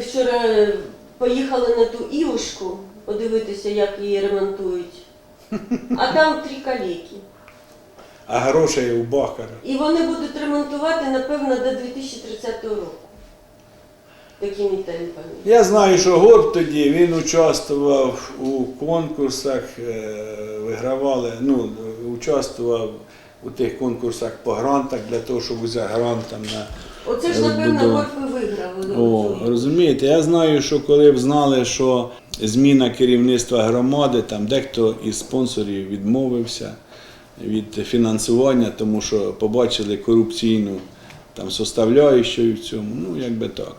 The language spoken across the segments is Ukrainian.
вчора поїхали на ту Івушку подивитися, як її ремонтують. А там три каліки. А грошей у Бахара. І вони будуть ремонтувати, напевно, до 2030 року. Такими темпами. Я знаю, що Горб тоді він участвував у конкурсах, е, вигравали, ну, участвував у тих конкурсах по грантах для того, щоб взяти грант там на. Оце ж, напевно, Розбудова. горби виграв. О, розумієте, я знаю, що коли б знали, що зміна керівництва громади, там дехто із спонсорів відмовився від фінансування, тому що побачили корупційну там составляючу в цьому. Ну, якби так.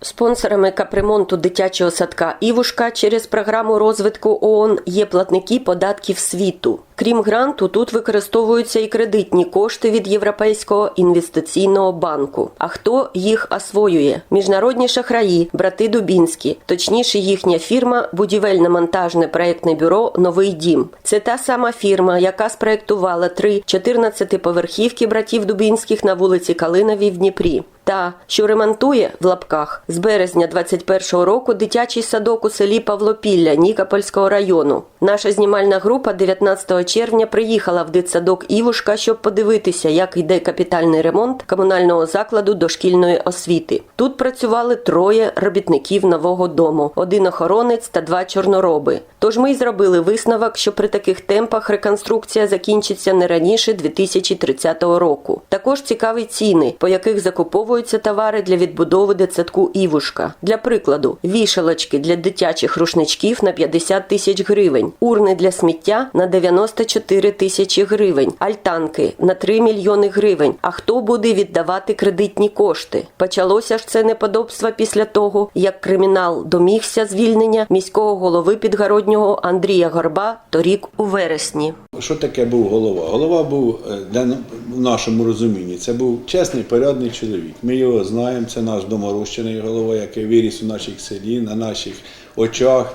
Спонсорами капремонту дитячого садка Івушка через програму розвитку ООН є платники податків світу. Крім гранту, тут використовуються і кредитні кошти від Європейського інвестиційного банку. А хто їх освоює? Міжнародні шахраї, брати Дубінські, точніше, їхня фірма будівельно-монтажне проектне бюро Новий дім. Це та сама фірма, яка спроектувала три 14-поверхівки братів Дубінських на вулиці Калиновій в Дніпрі. Та, що ремонтує в лапках з березня 21-го року дитячий садок у селі Павлопілля Нікопольського району. Наша знімальна група 19 червня приїхала в дитсадок Івушка, щоб подивитися, як йде капітальний ремонт комунального закладу дошкільної освіти. Тут працювали троє робітників нового дому: один охоронець та два чорнороби. Тож ми й зробили висновок, що при таких темпах реконструкція закінчиться не раніше 2030 року. Також цікаві ціни, по яких закуповуються товари для відбудови дитсадку Івушка. Для прикладу, вішалочки для дитячих рушничків на 50 тисяч гривень, урни для сміття на 94 тисячі гривень, альтанки на 3 мільйони гривень. А хто буде віддавати кредитні кошти? Почалося ж це неподобство після того, як кримінал домігся звільнення міського голови підгороднього Андрія Горба торік у вересні. Що таке був голова? Голова був е, в нашому розумінні. Це був чесний, порядний чоловік. Ми його знаємо. Це наш доморощений голова, який виріс у нашій селі, на наших очах.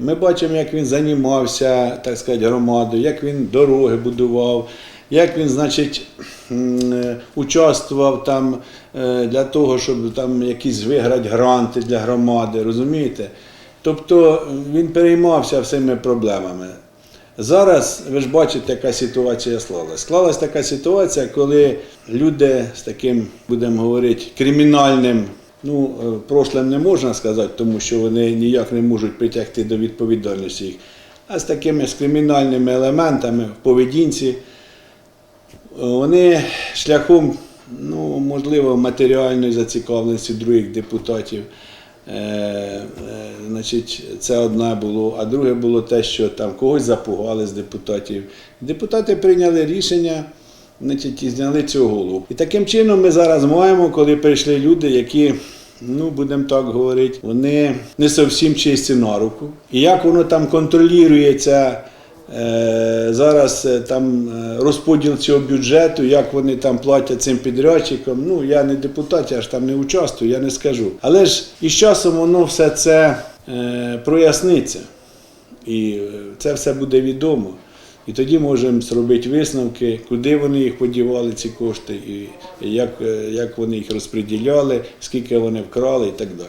Ми бачимо, як він займався, так сказати, громадою, як він дороги будував, як він, значить, е, участвував там е, для того, щоб там якісь виграти гранти для громади, розумієте? Тобто він переймався всіми проблемами. Зараз ви ж бачите, яка ситуація склалась. Склалась така ситуація, коли люди з таким, будемо говорити, кримінальним, ну, е, прошлим не можна сказати, тому що вони ніяк не можуть притягти до відповідальності їх, а з такими з кримінальними елементами в поведінці, вони шляхом, ну, можливо, матеріальної зацікавленості других депутатів. Значить, це одне було, а друге було те, що там когось запугали з депутатів. Депутати прийняли рішення, значить, і зняли цю голову. І таким чином ми зараз маємо, коли прийшли люди, які, ну, будемо так говорити, вони не зовсім чисті на руку. І як воно там контролюється. Е, Зараз е, там е, розподіл цього бюджету, як вони там платять цим підрядчикам. Ну я не депутат, я ж там не участвую, я не скажу. Але ж із часом воно все це проясниться, і е, це все буде відомо. І тоді можемо зробити висновки, куди вони їх подівали, ці кошти, і як, е, як вони їх розподіляли, скільки вони вкрали і так далі.